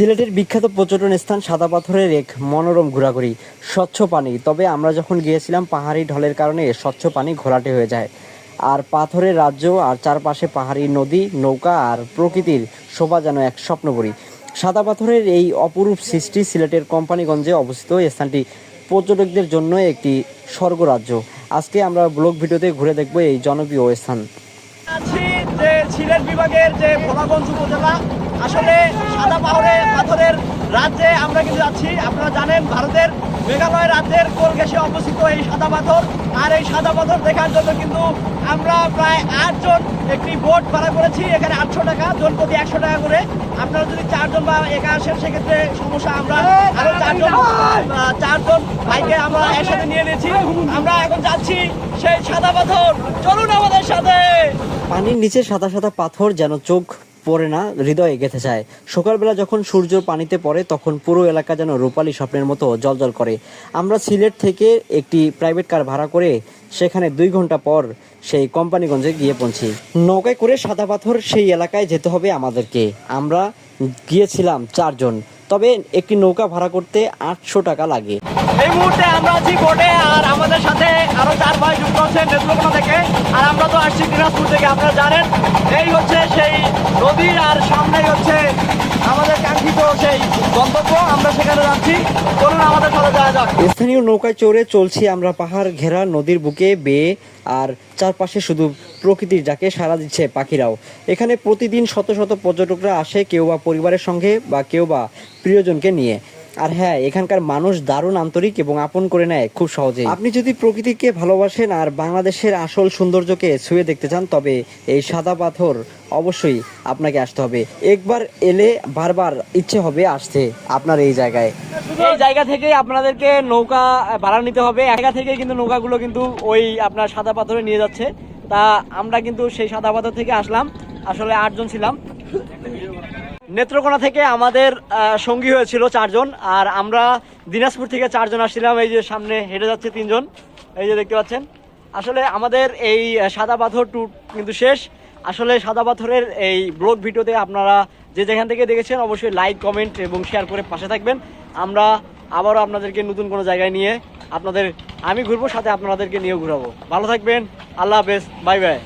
সিলেটের বিখ্যাত পর্যটন স্থান সাদা পাথরের এক মনোরম ঘোরাঘুরি, স্বচ্ছ পানি। তবে আমরা যখন গিয়েছিলাম, পাহাড়ি ঢলের কারণে স্বচ্ছ পানি ঘোলাটে হয়ে যায়। আর পাথরের রাজ্য আর চারপাশে পাহাড়ি নদী, নৌকা আর প্রকৃতির শোভা যেন এক স্বপ্নপুরী। সাদা পাথরের এই অপরূপ সৃষ্টি সিলেটের কোম্পানিগঞ্জে অবস্থিত। স্থানটি পর্যটকদের জন্য একটি স্বর্গরাজ্য। আজকে আমরা ব্লগ ভিডিওতে ঘুরে দেখব এই জনপ্রিয় স্থান। যে সিলেট বিভাগের যে ভোলাগঞ্জ উপজেলা, আসলে সাদা পাহাড়ে পাথরের রাজ্যে আমরা কিন্তু যাচ্ছি। আপনারা জানেন, ভারতের মেঘালয় রাজ্যের কোলঘেসে অবস্থিত এই সাদা পাথর। আর এই সাদা পাথর দেখার জন্য কিন্তু আমরা প্রায় আটজন একটি বোট ভাড়া করেছি। এখানে আটশো টাকা জন প্রতি একশো টাকা করে। আপনারা যদি চারজন বা একা আসেন, সেক্ষেত্রে সমস্যা আমরা আরও চারজন চারজন ভাইকে আমরা একসাথে নিয়ে নিয়েছি। আমরা এখন যাচ্ছি সেই সাদা পাথর। চলুন আমাদের সাথে। পানির নিচে সাদা সাদা পাথর যেন চোখ পড়ে না, হৃদয়ে গেঁথে যায়। সকালবেলা যখন সূর্য পানিতে পড়ে, তখন পুরো এলাকা যেন রূপালী স্বপ্নের মতো জলজল করে। আমরা সিলেট থেকে একটি প্রাইভেট কার ভাড়া করে সেখানে দুই ঘণ্টা পর সেই কোম্পানিগঞ্জে গিয়ে পৌঁছি। নৌকায় করে সাদা পাথর সেই এলাকায় যেতে হবে আমাদেরকে। আমরা গিয়েছিলাম চারজন। তবে একটি নৌকা ভাড়া করতে আটশো টাকা লাগে। এই মুহূর্তে আমরা আছি বোটে আর আমাদের আরও চার ভাই যুক্ত হচ্ছে নেত্রকোনা থেকে। আর আমরা তো আসছি দিনাজপুর থেকে, আপনারা জানেন, এই হচ্ছে সেই নদী আর সামনেই হচ্ছে আমাদের কাঙ্ক্ষিত সেই গন্তব্য, আমরা সেখানে যাচ্ছি। চলুন আমাদের সাথে যাওয়া যাক। স্থানীয় নৌকায় চড়ে চলছি আমরা পাহাড় ঘেরা নদীর বুকে বেয়ে, আর চারপাশে শুধু প্রকৃতির যাকে সাড়া দিচ্ছে পাখিরাও। এখানে প্রতিদিন শত শত পর্যটকরা আসে কেউ বা পরিবারের সঙ্গে বা কেউ বা প্রিয়জনকে নিয়ে। আর হ্যাঁ এখানকার মানুষ দারুণ আন্তরিক এবং আপন করে নেয় খুব সহজেই। আপনি যদি প্রকৃতিকে ভালোবাসেন আর বাংলাদেশের আসল সৌন্দর্যকে ছুঁয়ে দেখতে চান, তবে এই সাদা পাথর অবশ্যই আপনাকে আসতে হবে। একবার এলে বারবার ইচ্ছে হবে আসতে আপনার এই জায়গায়। এই জায়গা থেকে আপনাদেরকে নৌকা ভাড়া নিতে হবে। জায়গা থেকে কিন্তু নৌকাগুলো কিন্তু ওই আপনার সাদা পাথরে নিয়ে যাচ্ছে। তা আমরা কিন্তু সেই সাদা পাথর থেকে আসলাম। আসলে আটজন ছিলাম। নেত্রকোনা থেকে আমাদের সঙ্গী হয়েছিল চারজন, আর আমরা দিনাজপুর থেকে চারজন আসছিলাম, এই যে সামনে হেঁটে যাচ্ছে তিনজন, এই যে দেখতে পাচ্ছেন। আসলে আমাদের এই সাদা পাথর ট্যুর কিন্তু শেষ। আসলে সাদা পাথরের এই ব্লগ ভিডিওতে আপনারা যে যেখান থেকে দেখেছেন, অবশ্যই লাইক কমেন্ট এবং শেয়ার করে পাশে থাকবেন। আমরা আবারও আপনাদেরকে নতুন কোনো জায়গায় নিয়ে আপনাদের, আমি ঘুরবো, সাথে আপনাদেরকে নিয়েও ঘুরাবো। ভালো থাকবেন, আল্লাহ হাফেজ বাই বাই